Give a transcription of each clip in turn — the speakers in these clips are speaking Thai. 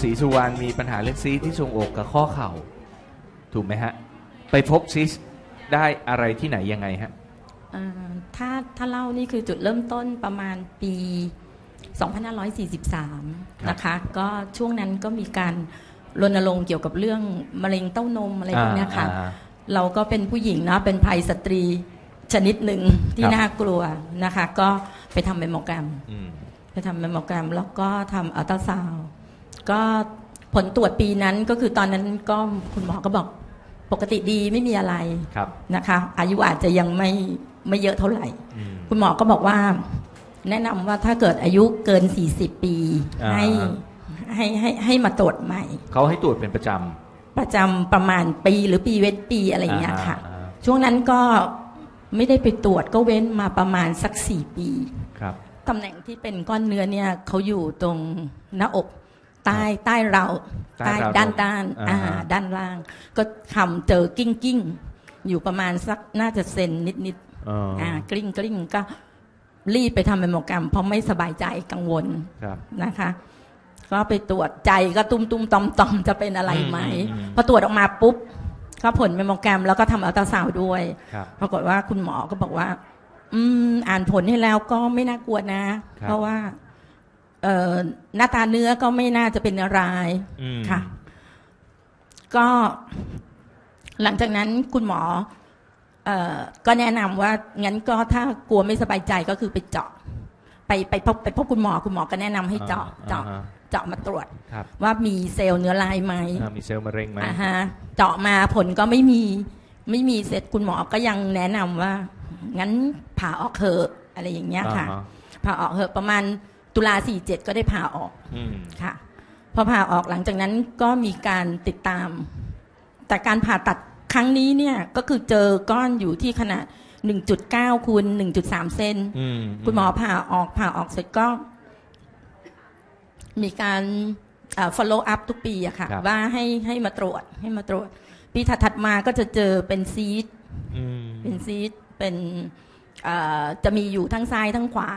ศรีสุวรรณมีปัญหาเรื่องซีสที่ทรวงอกกับข้อเข่า ถูกไหมฮะ ไปพบซิสได้อะไรที่ไหนยังไงฮะเอ่อถ้าถ้าเล่านี่คือจุดเริ่มต้นประมาณปี 2543 นะคะ ก็ช่วงนั้นก็มีการรณรงค์เกี่ยวกับเรื่องมะเร็งเต้านมอะไรพวกเนี้ยค่ะ อ่า เราก็เป็นผู้หญิงเนาะเป็นภัยสตรีชนิดหนึ่งที่ครับ น่ากลัวนะคะ ก็ไปทำเมมโมแกรม อืม ไปทำเมมโมแกรมแล้วก็ทำอัลตราซาวด์ ก็ผลตรวจปีนั้นก็คือตอนนั้นก็คุณหมอก็บอกปกติดีไม่มีอะไรครับนะคะ อายุอาจจะยังไม่ไม่เยอะเท่าไหร่อืมคุณหมอก็บอกว่า แนะนำว่าถ้าเกิดอายุเกิน 40 ปีอ่าให้ให้ให้ให้มาตรวจใหม่ เขาให้ตรวจเป็นประจประจำประมาณปีหรือปีเว้นปีอะไรำอย่างเงี้ยค่ะอ่าช่วงนั้นก็ไม่ได้ไปตรวจก็เว้นมาประมาณสักสี่ปี ครับตำแหน่งที่เป็นก้อนเนื้อเนี่ยเขาอยู่ตรงหน้าอก ใต้ใต้เราใต้ราวนมด้านด้านอ่าอ่าด้านล่าง ก็ทำเจอกิ้งกิ้งอยู่ประมาณสักน่าจะเซนนิดนิดอ๋อๆออ่ากลิ้งกลิ้งก็รีบไปทำเมมโมแกรมเพราะไม่สบายใจกังวลครับนะคะ ก็ไปตรวจใจก็ตุ้มตุ้มตอมตอมจะเป็นอะไรไหมอืมอืมพอตรวจออกมาปุ๊บก็ผลเมมโมแกรมแล้วก็ทำอัลตราซาวด์ด้วยครับปรากฏว่าคุณหมอก็บอกว่า อืม อ่านผลให้แล้วก็ไม่น่ากลัวนะครับเพราะว่าเอ่อ หน้าตาเนื้อก็ไม่น่าจะเป็นอะไรอืมค่ะ ก็หลังจากนั้นคุณหมอเอ่อก็แนะนำว่างั้นก็ถ้ากลัวไม่สบายใจก็คือไปเจาะ ไปไปพบไปพบคุณหมอคุณหมอก็แนะนำให้เจาะเจาะอ่ฮเจาะมาตรวจ ครับว่ามีเซลล์เนื้อลายไหมอ่ามีเซลล์มะเร็งไหมอ่าฮะเจาะมาผลก็ไม่มีไม่มีเสร็จคุณหมอก็ยังแนะนำว่า งั้นผ่าออกเถอะอะไรอย่างเงี้ยค่ะ อ่าฮผ่าออกเถอะประมาณ ตุลาสี่เจ็ดก็ได้ผ่าออกอืมค่ะ พอผ่าออกหลังจากนั้นก็มีการติดตาม แต่การผ่าตัดครั้งนี้เนี่ยก็คือเจอก้อนอยู่ที่ขนาด 1.9คูณ1.3 เซนอืมคุณหมอผ่าออกผ่าออกเสร็จก็ มีการเอ่อ follow up ทุกปีอะค่ะ ครับ ว่าให้ให้มาตรวจให้มาตรวจ ปีถัดๆมาก็จะเจอเป็นซีด อืมเป็นซีดเป็นเอ่อจะมีอยู่ทั้งซ้ายทั้งขวา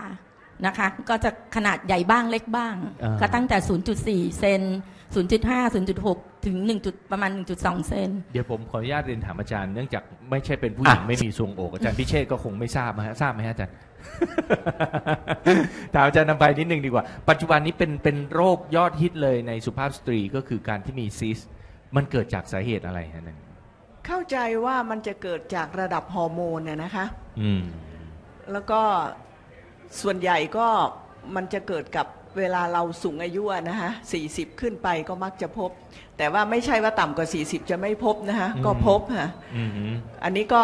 นะคะ ก็จะขนาดใหญ่บ้างเล็กบ้าง อ่า ก็ตั้งแต่ 0.4 เซน 0.5 0.6 ถึง 1. จุดประมาณ 1.2 เซน เดี๋ยวผมขออนุญาตเรียนถามอาจารย์เนื่องจากไม่ใช่เป็นผู้หญิงอะ ไม่มีทรวงอกอาจารย์พิเชษก็คงไม่ทราบนะฮะทราบไหมฮะอาจารย์ ถามอาจารย์นำไปนิดนึงดีกว่า ปัจจุบันนี้เป็นเป็นโรคยอดฮิตเลยในสุภาพสตรีก็คือการที่มีซิสต์มันเกิดจากสาเหตุอะไรฮะนั่นเข้าใจว่ามันจะเกิดจากระดับฮอร์โมนเนี่ยนะคะ อืม แล้วก็ ส่วนใหญ่ก็มันจะเกิดกับเวลาเราสูงอายุอะนะคะ40 ขึ้นไปก็มักจะพบ แต่ว่าไม่ใช่ว่าต่ำกว่า 40 จะไม่พบนะคะอืมก็พบค่ะอืมฮึอันนี้ก็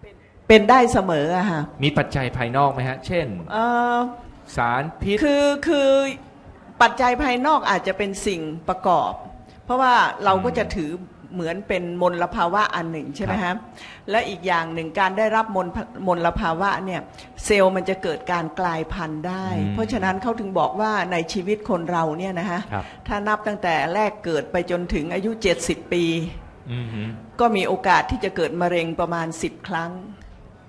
เป็นเป็นได้เสมออะค่ะมีปัจจัยภายนอกไหมฮะ เช่น เอ่อ สารพิษ คือคือปัจจัยภายนอกอาจจะเป็นสิ่งประกอบ เพราะว่าเราก็จะถือ เหมือนเป็นมลภาวะอันหนึ่งใช่ไหมครัฮะบและอีกอย่างหนึ่งการได้รับมลมลภาวะเนี่ยเซลล์มันจะเกิดการกลายพันธุ์ได้ เพราะฉะนั้นเขาถึงบอกว่าในชีวิตคนเราเนี่ยนะฮะครับถ้านับตั้งแต่แรกเกิดไปจนถึงอายุ 70 ปีอืมฮึก็มีโอกาสที่จะเกิดมะเร็งประมาณ 10 ครั้ง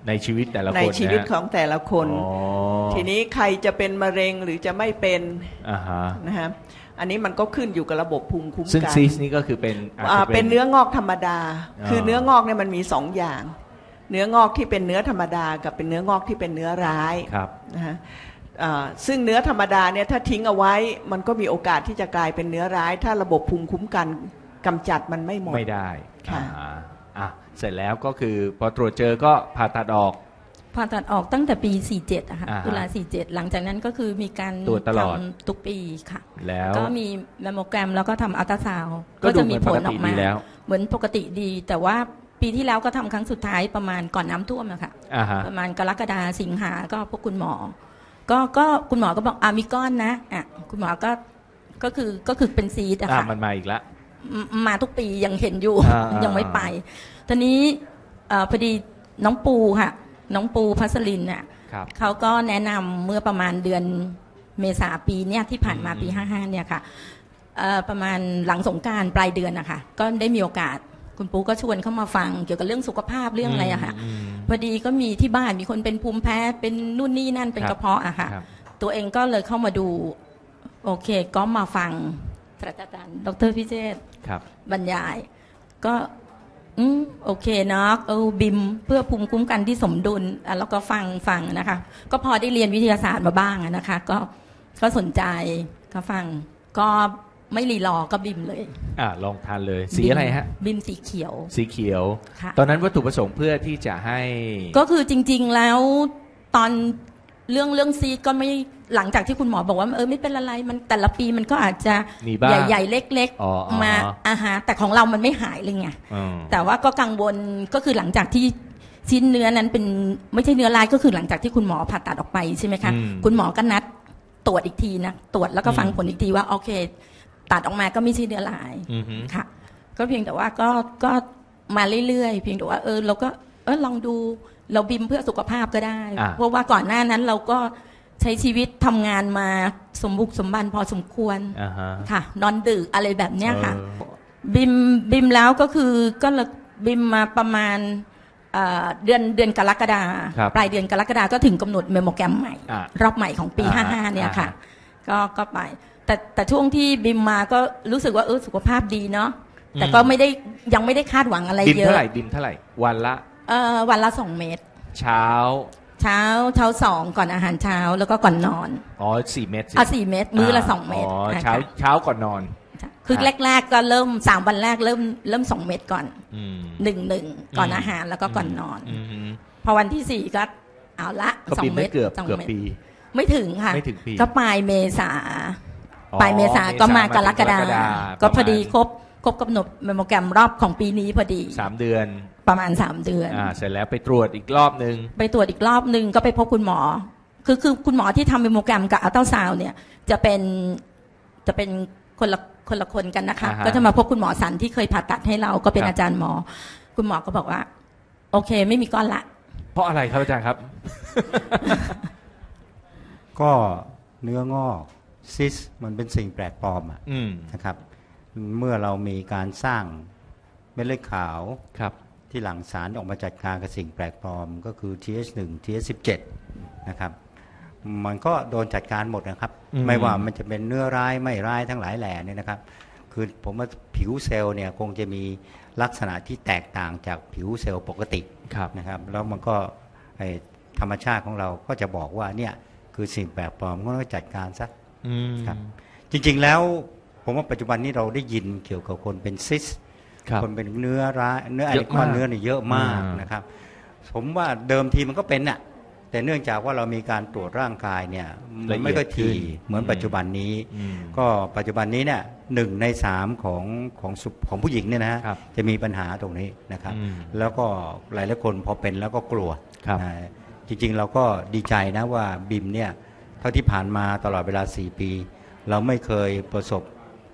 ในชีวิตแต่ละคนในชีวิตนะฮะของแต่ละคนอ๋อทีนี้ใครจะเป็นมะเร็งหรือจะไม่เป็นอ่าฮะนะฮะอันนี้มันก็ขึ้นอยู่กับระบบภูมิคุ้มซึ่งกันซิสนี่ก็คือเป็นอาจอ่าจะเป็นเนื้องอกธรรมดาอ๋อคือเนื้องอกเนี่ยมันมีสองอย่าง เนื้องอกที่เป็นเนื้อธรรมดา กับเป็นเนื้องอกที่เป็นเนื้อร้ายครับนะฮะอ่าซึ่งเนื้อธรรมดาเนี่ยถ้าทิ้งเอาไว้มันก็มีโอกาสที่จะกลายเป็นเนื้อร้าย ถ้าระบบภูมิคุ้มกันกำจัดมันไม่หมดไม่ได้ค่ะอ่าอะ เสร็จแล้วก็คือพอตรวจเจอก็ผ่าตัดออก ผ่าตัดออกตั้งแต่ปี 47อะค่ะอ่าฮะตุลา47 หลังจากนั้นก็คือมีการตรวจตลอด ทำทุกปีค่ะ แล้วก็มีแมมโมแกรมแล้วก็ทำอัลตราซาวด์ก็ดูจะเหมืมีอนผปลกอติอกมา ดีแล้วเหมือนปกติดี แต่ว่าปีที่แล้วก็ทำครั้งสุดท้ายประมาณก่อนน้ำท่วมอะค่ะ อ่าฮะ ประมาณกรกฎาสิงหาก็พบคุณหมอ ก็ก็คุณหมอก็บอกอามีก้อนนะอะคุณหมอก็ก็คือก็คือเป็นซีดอะอ่าค่ะมันมาอีกแล้ว มมาทุกปียังเห็นอยู่อ่ายังไม่ไปตอนนี้เอ่อพอดีน้องปูค่ะ น้องปูพัสลินน่ะครับ เขาก็แนะนำเมื่อประมาณเดือนเมษาปีเนี้ยที่ผ่านมาอืมปี55เนี่ยค่ะเอ่อประมาณหลังสงกรารปลายเดือนนะคะก็ได้มีโอกาสคุณปูก็ชวนเข้ามาฟังเกี่ยวกับเรื่องสุขภาพเรื่องอะไรอะค่ะมพอดีก็มีที่บ้านมีคนเป็นภูมิแพ้เป็นนู่นนี่นั่นเป็นครับกระเพาะอะค่ะ ครับ ตัวเองก็เลยเข้ามาดู โอเคก็มาฟัง ศาสตราจารย์ดรพิเชษฐ์ครับ บรรยาย ก็อืมโอเคเนาะเออบิมเพื่อภูมิคุ้มกันที่สมดุลอะแล้วก็ฟังฟังนะคะ ก็พอได้เรียนวิทยาศาสตร์มาบ้างอะนะคะ ก็ก็สนใจก็ฟัง ก็ไม่รีรอก็บิมเลย อ่าลองทานเลย สีอะไรฮะ บิมสีเขียว สีเขียว ค่ะ ตอนนั้นวัตถุประสงค์เพื่อที่จะให้ ก็คือจริง ๆแล้วตอน เรื่องเรื่องซีดก็ไม่หลังจากที่คุณหมอบอกว่าเออไม่เป็นอะไรมันแต่ละปีมันก็อาจจะมีบ้างใหญ่ๆ เล็กอ๋ออ๋อๆมาอาหารแต่ของเรามันไม่หายเลยไงอืมแต่ว่าก็กังวลก็คือหลังจากที่ชิ้นเนื้อนั้นเป็นไม่ใช่เนื้อลายก็คือหลังจากที่คุณหมอผ่าตัดออกไปใช่ไหมคะอืมคุณหมอก็นัดตรวจอีกทีนะตรวจแล้วก็ฟังอืม ผลอีกทีว่าโอเค ตัดออกมาก็ไม่ใช่เนื้อลาย อือฮึ ค่ะก็เพียงแต่ว่าก็ก็มาเรื่อยๆ เพียงแต่ว่าเออเราก็เออลองดู เราบิมเพื่อสุขภาพก็ได้ อ่า เพราะว่าก่อนหน้านั้นเราก็ใช้ชีวิตทำงานมาสมบุกสมบันพอสมควรอ่าฮะค่ะ นอนดึกอะไรแบบเนี้ยค่ะเออ บิมบิมแล้วก็คือก็เลยบิมมาประมาณเอ่อเดือนเดือนกรกฎาครับปลายเดือนกรกฎาก็ถึงกำหนดเมโมแกรมใหม่ อะรอบใหม่ของปี อ่าฮะ55 เนี่ยค่ะ อ่าฮก็ก็ไป แต่แต่ช่วงที่บิมมาก็รู้สึกว่าเออสุขภาพดีเนาะแต่อืมก็ไม่ได้ยังไม่ได้คาดหวังอะไรบิมเยเท่าอะไหร่บิมเท่าไหร่ วันละ เอ่อวันละสองเม็ดเช้า เช้าเช้าสองก่อนอาหารเช้าแล้วก็ก่อนนอนอ๋อสี่เม็ดสิเอาสี่เม็ดมื้อละสองเม็ดอ๋อนะคะเช้าเช้าก่อนนอน คือครับแรก ๆ ก็เริ่มสามวันแรกเริ่มเริ่มสองเม็ดก่อนอืมหนึ่งหนึ่งก่อนอืมอาหารแล้วก็ก่อนนอน อืมพอวันที่สี่ก็เอาละก็สอบิงมเม็ไม่ดเกือบสองเกือบเม็ดปี ไม่ถึงค่ะ ไม่ถึงปีก็ปลายเมษา อ๋อปลายเมษาก็มากรกฎาเมษก็พอดีประมาณครบ ครบกำหนดเมโมแกรมรอบของปีนี้พอดี สามเดือนประมาณสามเดือน อ่าเสร็จแล้วไปตรวจอีกรอบหนึ่งไปตรวจอีกรอบหนึ่งก็ไปพบคุณหมอ คือคือคุณหมอที่ทำเมโมแกรมกับอัลตราซาวน์เนี่ยจะเป็นจะเป็นคนละคนละคนกันนะคะอ่าฮะก็จะมาพบคุณหมอสันที่เคยผ่าตัดให้เราก็เป็นครับอาจารย์หมอ คุณหมอก็บอกว่า โอเค ไม่มีก้อนละ เพราะอะไรครับอาจารย์ครับ ก็เนื้องอกซิสมันเป็นสิ่งแปลกปลอมอะอืม นะครับ เมื่อเรามีการสร้างเม็ดเลือดขาวครับที่หลั่งสารออกมาจัดการกับสิ่งแปลกปลอมก็คือ TH1 TH17 นะครับมันก็โดนจัดการหมดนะครับอืมไม่ว่ามันจะเป็นเนื้อร้ายไม่ร้ายทั้งหลายแหล่เนี่ยนะครับ คือผมว่าผิวเซลล์เนี่ยคงจะมีลักษณะที่แตกต่างจากผิวเซลล์ปกติครับนะครับแล้วมันก็ไอ้ธรรมชาติของเราก็จะบอกว่าเนี่ยคือสิ่งแปลกปลอมก็ต้องจัดการซะอืมครับจริงๆแล้ว ผมว่าปัจจุบันนี้เราได้ยินเกี่ยวกับคนเป็นซิสครับคนเป็นเนื้อร้ายเนื้อไอเยอะคอนมากเนื้อเนี่ยเยอะมากอ่านนะครับ ผมว่าเดิมทีมันก็เป็นน่ะแต่เนื่องจากว่าเรามีการตรวจร่างกายเนี่ยมันไม่ค่อยทีเหมือนปัจจุบันนี้อืมก็ปัจจุบันนี้เนี่ยหนึ่งในสามของของสุของผู้หญิงเนี่ยนะฮะครับจะมีปัญหาตรงนี้นะครับอืมแล้วก็หลายหลายๆคนพอเป็นแล้วก็กลัวครับอ่าจริงๆเราก็ดีใจนะว่าบิมเนี่ยเท่าที่ผ่านมาตลอดเวลา 4 ปี เราไม่เคยประสบ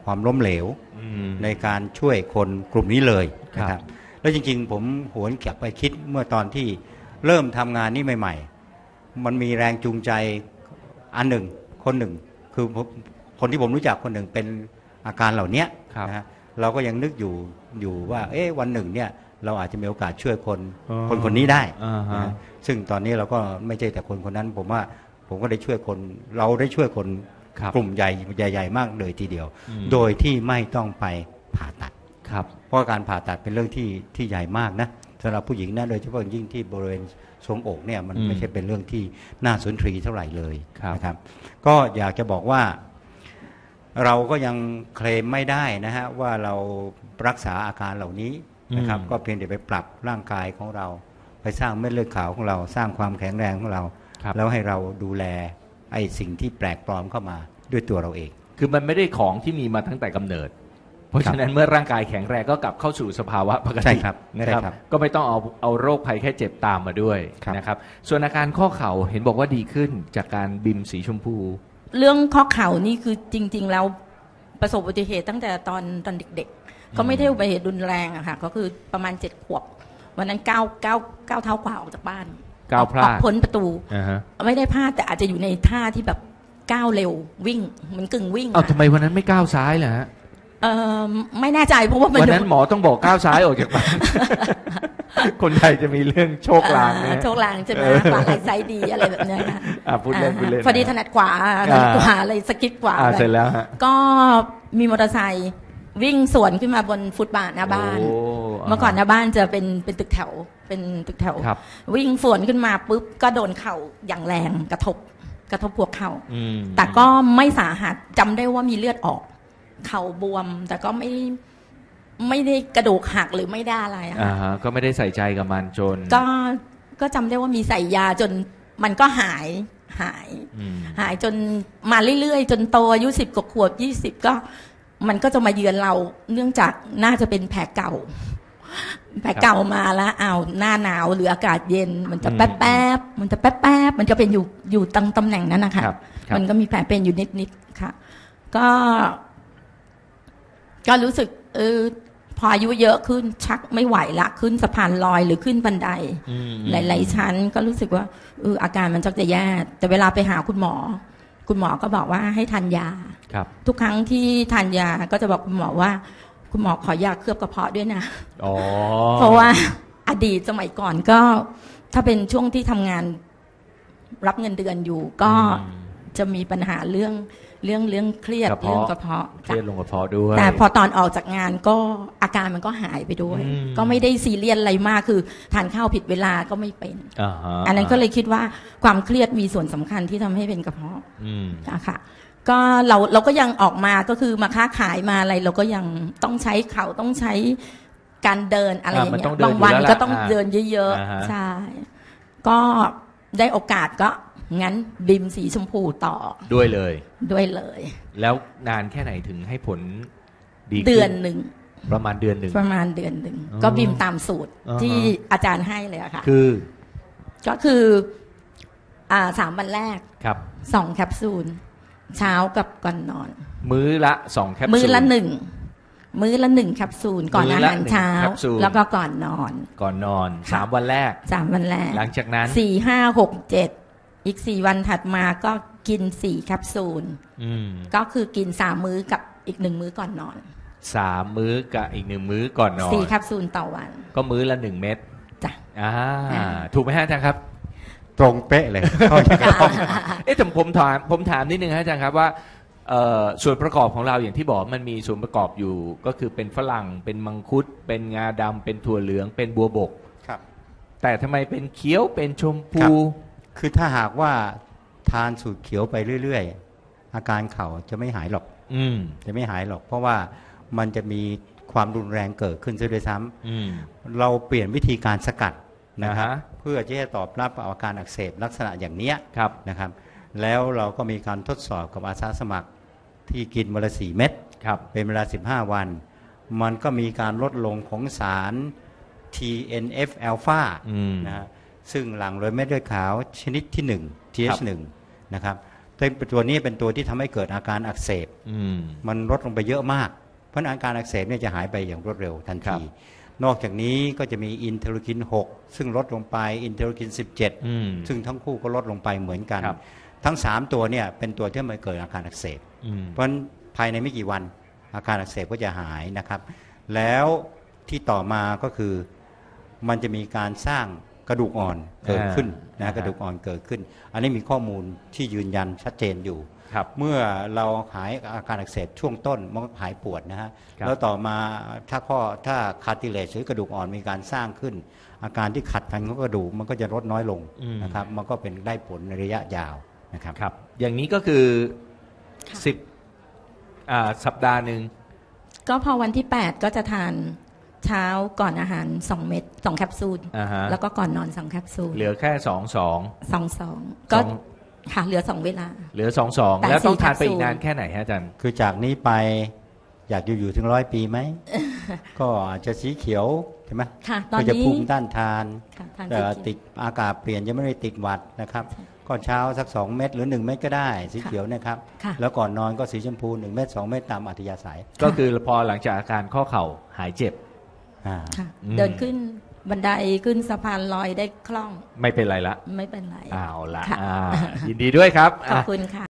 ความล้มเหลวอืมในการช่วยคนกลุ่มนี้เลยครับนะครับ แล้วจริง ๆ ผมหวนกลับไปคิดเมื่อตอนที่เริ่มทำงานนี้ใหม่ ๆ มันมีแรงจูงใจอันหนึ่ง คนหนึ่ง คือผมคนที่ผมรู้จักคนหนึ่งเป็นอาการเหล่านี้ครับนะฮะเราก็ยังนึกอยู่อยู่ว่า เอ๊ะวันหนึ่งเนี่ยเราอาจจะมีโอกาสช่วยคนอ๋อคนคนนี้ได้อ่าฮะนะฮะซึ่งตอนนี้เราก็ไม่ใช่แต่คนคนนั้น ผมว่าผมก็ได้ช่วยคน เราได้ช่วยคนครับ กลุ่มใหญ่ใหญ่ ๆ มากเลยทีเดียวอืมโดยที่ไม่ต้องไปผ่าตัดครับเพราะการผ่าตัดเป็นเรื่องที่ที่ใหญ่มากนะสำหรับผู้หญิงนะโดยเฉพาะอย่างยิ่งที่บริเวณทรวงอกเนี่ยมันอืมไม่ใช่เป็นเรื่องที่น่าสนทรีเท่าไหร่เลยครับนะครับ ก็อยากจะบอกว่า เราก็ยังเคลมไม่ได้นะฮะว่าเรารักษาอาการเหล่านี้นะครับอืมก็เพียงแต่ไปปรับร่างกายของเรา ไปสร้างเม็ดเลือดขาวของเรา สร้างความแข็งแรงของเราครับแล้วให้เราดูแลไอ้สิ่งที่แปลกปลอมเข้ามาด้วยตัวเราเอง คือมันไม่ได้ของที่มีมาตั้งแต่กำเนิด เพราะฉะนั้นเมื่อร่างกายแข็งแรงก็กลับเข้าสู่สภาวะปกใช่ติครับนะครับใช่ครับ ก็ไม่ต้องเอาเอาโรคภัยแค่เจ็บตามมาด้วยครับนะครับ ส่วนอาการข้อเข่าเห็นบอกว่าดีขึ้นจากการบิมสีชมพู เรื่องข้อเข่านี่คือจริง ๆ แล้วประสบอุบัติเหตุตั้งแต่ตอนตอนเด็กๆ ก็ไม่ได้อุบัติเหตุรุนแรงอะค่ะ ก็คือประมาณเจ็ดขวบ วันนั้นก้าวก้าวก้าวเท้าขวาออกจากบ้าน ก้าวพลาดออกพ้นประตูอ่าฮะไม่ได้พลาดแต่อาจจะอยู่ในท่าที่แบบก้าวเร็ววิ่งเหมือนกึ่งวิ่งเอาอะทำไมวันนั้นไม่ก้าวซ้ายล่ะฮะเออไม่แน่ใจเพราะว่ามันวันนั้นหมอต้องบอกก้าวซ้ายออกจากบ้านคนไทยจะมีเรื่องโชคลางอ่นะ โชคลางใช่ไหมขวาไหลซ้ายดีอะไรแบบเนี้ยค่ะอะพูดเล่นพูดเล่นพอดีถนัดขวาถนัดขวาเลยสกิปขวาอ่าไปเสร็จแล้วฮะก็มีมอเตอร์ไซค์ วิ่งสวนขึ้นมาบนฟุตบาทหน้าบ้านโเมื่อก่อนหน้าบ้านจะเป็นเป็นตึกแถวเป็นตึกแถว ครับ วิ่งสวนขึ้นมาปุ๊บก็โดนเข่าอย่างแรงกระทบกระทบพวกเข่า อืม แต่ก็ไม่สาหัสจำได้ว่ามีเลือดออก เข่าบวม แต่ก็ไม่ไม่ได้กระดูกหักหรือไม่ได้อะไรอะอ่าฮะก็ไม่ได้ใส่ใจกับมันจนก็ก็จำได้ว่ามีใส่ยาจนมันก็หายหาย อืม หายจนมาเรื่อยๆ จนโตอายุสิบกว่าขวบยี่สิบก็ มันก็จะมาเยือนเราเนื่องจากน่าจะเป็นแผลเก่า แผลเก่ามาแล้วอ้าวหน้าหนาวหรืออากาศเย็น มันจะอืมแป๊บแป๊บๆมันจะแป๊บแป๊บๆมันจะเป็นอยู่อยู่ตรงตำแหน่งนั้นนะคะครับครับ มันก็มีแผลเป็นอยู่นิดๆค่ะ ก็ ก็รู้สึกเออพออายุเยอะขึ้นชักไม่ไหวละขึ้นสะพานลอยหรือขึ้นบันได อืม หลาย ๆ ชั้นก็รู้สึกว่าเอออาการมันจักจะแย่แต่เวลาไปหาคุณหมอ คุณหมอก็บอกว่าให้ทานยาครับ ทุกครั้งที่ทานยาก็จะบอกคุณหมอว่า คุณหมอขอยาเคลือบกระเพาะด้วยนะอ๋อเพราะว่าอดีตสมัยก่อนก็ ถ้าเป็นช่วงที่ทำงานรับเงินเดือนอยู่ก็อืมจะมีปัญหาเรื่อง เรื่องเรื่องเครียดกระเพาะเรื่องกระเพาะเครียดลงกระเพาะด้วย แต่พอตอนออกจากงานก็อาการมันก็หายไปด้วยอืมก็ไม่ได้ซีเรียสอะไรมากคือทานข้าวผิดเวลาก็ไม่เป็นอ่าฮะอันนั้นก็เลยคิดว่าความเครียดมีส่วนสำคัญที่ทำให้เป็นกระเพาะอืมนะคะก็เราเราก็ยังออกมาก็คือมาค้าขายมาอะไร เราก็ยังต้องใช้เข่าต้องใช้การเดินอะไรอย่างอ่ามันเงี้ต้องยเดินบางวันอยู่แล้วล่ะก็ต้องอ่าเดินเยอะอ่าฮะๆใช่ก็ได้โอกาสก็ งั้นบิมสีชมพูต่อด้วยเลย ด้วยเลย แล้วนานแค่ไหนถึงให้ผลดีขึ้เดือนหนึ่งประมาณเดือนหนึ่งประมาณเดือนหนึ่งอ๋อก็บิมตามสูตรอ่าฮะที่อาจารย์ให้เลยอะค่ะ คือ ก็คืออ่าสามวันแรกครับสองแคปซูล เช้ากับก่อนนอน มื้อละสองแคปซูลมื้อละหนึ่งมื้อละหนึ่งแคปซูลก่อนมื้อาอละหารหนึ่งเช้าแคปซูลแล้วก็ก่อนนอน ก่อนนอนค่ะสามวันแรกสามวันแรก หลังจากนั้นสี่ห้าหกเจ็ด อีกสี่วันถัดมาก็กินสี่แคปซูลอืมก็คือกินสามมื้อกับอีกหนึ่งมื้อก่อนนอนสามมื้อกับอีกหนึ่งมื้อก่อนนอนสี่แคปซูลต่อวัน ก็มื้อละหนึ่งเม็ดจ้ะอ่าอ่าถูกไหมฮะอาจารย์ครับ ตรงเป๊ะเลยเข้าใจต้องเอ๊ะแต่ผมถามผมถามนิดนึงฮะอาจารย์ครับว่าเอ่อส่วนประกอบของเราอย่างที่บอกมันมีส่วนประกอบอยู่ ก็คือเป็นฝรั่งเป็นมังคุด เป็นงาดำเป็นถั่วเหลือง เป็นบัวบกครับ แต่ทำไมเป็นเขียวเป็นชมครัพูบ คือถ้าหากว่าทานสูตรเขียวไปเรื่อย ๆ อาการเข่าจะไม่หายหรอก อืมจะไม่หายหรอก เพราะว่ามันจะมีความรุนแรงเกิดขึ้นซะด้วยซ้ำอืมเราเปลี่ยนวิธีการสกัดนะครับอ่าฮะ เพื่อที่จะตอบรับอาการอักเสบลักษณะอย่างเนี้ยครับ นะครับ แล้วเราก็มีการทดสอบกับอาสาสมัครที่กินวันละสีเม็ด ครับ เป็นเวลา 15 วัน มันก็มีการลดลงของสาร TNF อ l p h a อืมนะฮะ ซึ่งหลั่งโดยเม็ดเลือดขาวชนิดที่1 TH1 นะครับแต่ตัวนี้เป็นตัวที่ทำให้เกิดอาการอักเสบอืมมันลดลงไปเยอะมาก เพราะฉะนั้นอาการอักเสบเนี่ยจะหายไปอย่างรวดเร็วทันครัทีบนอกจากนี้ก็จะมีอินเทอร์คิน 6 ซึ่งลดลงไปอินเทอร์คิน 17อืมซึ่งทั้งคู่ก็ลดลงไปเหมือนกันครับทั้ง 3 ตัวเนี่ยเป็นตัวที่มันเกิดอาการอักเสบอืมเพราะฉะนั้นภายในไม่กี่วันอาการอักเสบก็จะหายนะครับ แล้วที่ต่อมาก็คือมันจะมีการสร้าง กระดูกอ่อนเกิดขึ้นอ่านะกระดูกอ่อนเกิดขึ้น อันนี้มีข้อมูลที่ยืนยันชัดเจนอยู่ครับเมื่อเราหายอาการอักเสบช่วงต้นมันก็หายปวดนะฮะครับแล้วต่อมาถ้าข้อถ้าคาร์ติเลจหรือกระดูกอ่อนมีการสร้างขึ้น อาการที่ขัดกันของกระดูกมันก็จะลดน้อยลงอืมนะครับมันก็เป็นได้ผลในระยะยาวนะครับครับ อย่างนี้ก็คือค่ะสิบอ่าสัปดาห์หนึ่งก็พอวันที่ 8 ก็จะทาน เช้าก่อนอาหาร 2 เม็ด2แคปซูลอ่าฮะ แล้วก็ก่อนนอน2แคปซูลเหลือแค่สองสอง สองสองก็สอง ค่ะเหลือ 2 เวลา เหลือสองสองแต่แล้วต้องสี่ทานไปแคปซูลอีกนานแค่ไหนฮะอาจารย์คือจากนี้ไปอยากอยู่อยู่ถึงร้อยปีไหม ก็อาจจะสีเขียวใช่ไหมค่ะตอนก็จะนี้ภูมิต้านทานค่ะทานเอ่อสีเขียวติดอากาศเปลี่ยนจะไม่ได้ติดหวัดนะครับ ก็เช้าสัก 2 เม็ดหรือ 1 เม็ดก็ได้สีเขียวนะครับ ค่ะ แล้วก่อนนอนก็สีชมพู 1 เม็ด2เม็ดตามอัธยาศัย ก็คือพอหลังจากอาการข้อเข่าหายเจ็บ อ่าค่ะอืม เดินขึ้นบันไดขึ้นสะพานลอยได้คล่องไม่เป็นไรละไม่เป็นไร เอาละค่ะ อ่ายินดีด้วยครับขอบอะ คุณค่ะ